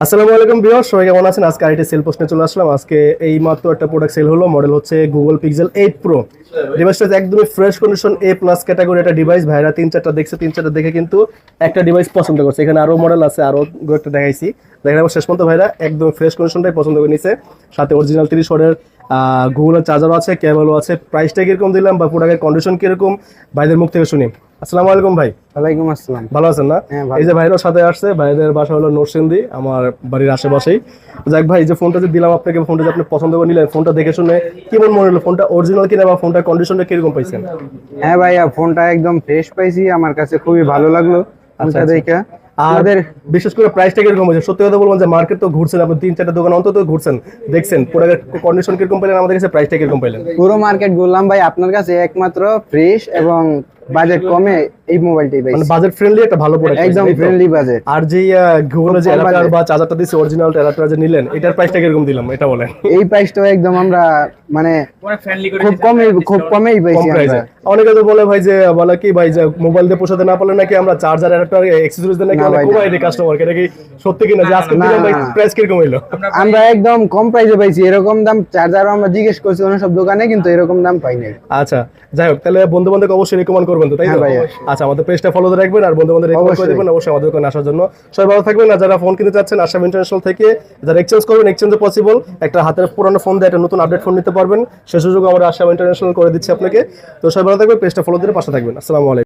আসসালামু আলাইকুম বিয়র সবাই কেমন আছেন? আজকে আইটি সেল প্রশ্নে চলে আসলাম। আজকে এই মাত্র একটা প্রোডাক্ট সেল হলো মডেল হচ্ছে গুগল পিক্সেল এইট প্রো ডিভাইসটা একদমই fresh condition A plus category একটা ডিভাইস ভাইরা তিন চারটা দেখছে, তিন চারটা দেখে কিন্তু একটা ডিভাইস পছন্দ করছে। এখানে আরও মডেল আছে, আরও দু একটা দেখাইছি। দেখেন শেষ পর্যন্ত ভাইরা একদম ফ্রেশ কন্ডিশনটাই পছন্দ করে নিছে। সাথে অরিজিনাল তিরিশ ওয়াটের গুগলের চার্জারও আছে কেবলও আছে। প্রাইসটা কীরকম দিলাম বা প্রোডাক্টের কন্ডিশন কীরকম? ভাইদের মুখ থেকে শুনি। আসসালামু আলাইকুম ভাই। ওয়ালাইকুম আসসালাম। ভালো আছেন না? হ্যাঁ, এই যে ভাইরাও সাথে আসছে ভাইদের বাসা হলো নরসিংদী আমার বাড়ির আশেপাশেই। যাক ভাই যে ফোনটা যে দিলাম আপনাকে ফোনটা যে আপনি পছন্দ করে নিলেন ফোনটা দেখে শুনে কেমন মনে হলো? ফোনটা অরিজিনাল কিনা বা ফোনটার কন্ডিশনটা কীরকম পাইছেন? হ্যাঁ ভাইয়া ফোনটা একদম ফ্রেশ পাইছি আমার কাছে খুবই ভালো লাগল ফোনটা আচ্ছা। দেখে। আমাদের বিশেষ করে প্রাইসটা কীরকম হয়েছে? সত্যি কথা বলবেন যে মার্কেট তো ঘুরছেন আপনি তিন চারটা দোকান অন্তত ঘুরছেন দেখছেন প্রোডাক্টের কন্ডিশন কীরকম পেলেন আমাদের কাছে প্রাইসটা কীরকম পেলেন পুরো মার্কেট ঘুরলাম ভাই আপনার কাছে একমাত্র ফ্রেশ এবং বাজেট কমে এই মোবাইলটাই মানে বাজেট ফ্রেন্ডলি একটা ভালো প্রোডাক্ট একদম ফ্রেন্ডলি বাজেট আর যে যে অ্যাডাপ্টার বা চার্জারটা দিচ্ছে অরিজিনাল অ্যাডাপ্টার যে নিলেন এটার প্রাইসটা কীরকম দিলাম এটা বলেন। এই প্রাইসটাও একদম আমরা মানে খুব কমে খুব কমেই পাইছি আমরা। অনেকে তো বলে ভাই যে বলে কি ভাই যে মোবাইল দিয়ে পোষাতে না পারলে নাকি আমরা চার্জার অ্যাডাপ্টার অ্যাক্সেসরিজ দিয়ে নাকি না অনেক কমাই দিই কাস্টমারকে এটা কি সত্যি কিনা যে আজকে দিলাম ভাই না, না। প্রাইস কীরকম হইল? আমরা একদম কম প্রাইসে পাইছি এরকম দাম চার্জারও আমরা জিজ্ঞেস করছি অন্য সব দোকানে কিন্তু এরকম দাম পাই নাই। আচ্ছা যাই হোক তাহলে বন্ধু বান্ধবকে অবশ্যই রিকমেন্ড করবেন তো তাই তো? ভাইয়া। আচ্ছা আমাদের পেজটা ফলো করে রাখবেন আর বন্ধু বান্ধব রিকমেন্ড করে দেবেন দিবেন অবশ্যই আমাদের ওখানে আসার জন্য। সবাই ভালো থাকবেন আর যারা ফোন কিনতে চাচ্ছেন আসাম ইন্টারন্যাশনাল থেকে যারা এক্সচেঞ্জ করবেন এক্সচেঞ্জ পসিবল একটা হাতের পুরনো ফোন দিয়ে একটা নতুন আপডেট ফোন নিতে পারবেন। সে সুযোগ আমরা আসাম ইন্টারন্যাশনাল করে দিচ্ছি আপনাকে। তো সবাই ভালো থাকবেন পেজটা ফলো দিয়ে পাশে থাকবেন। আসসালামু আলাইকুম।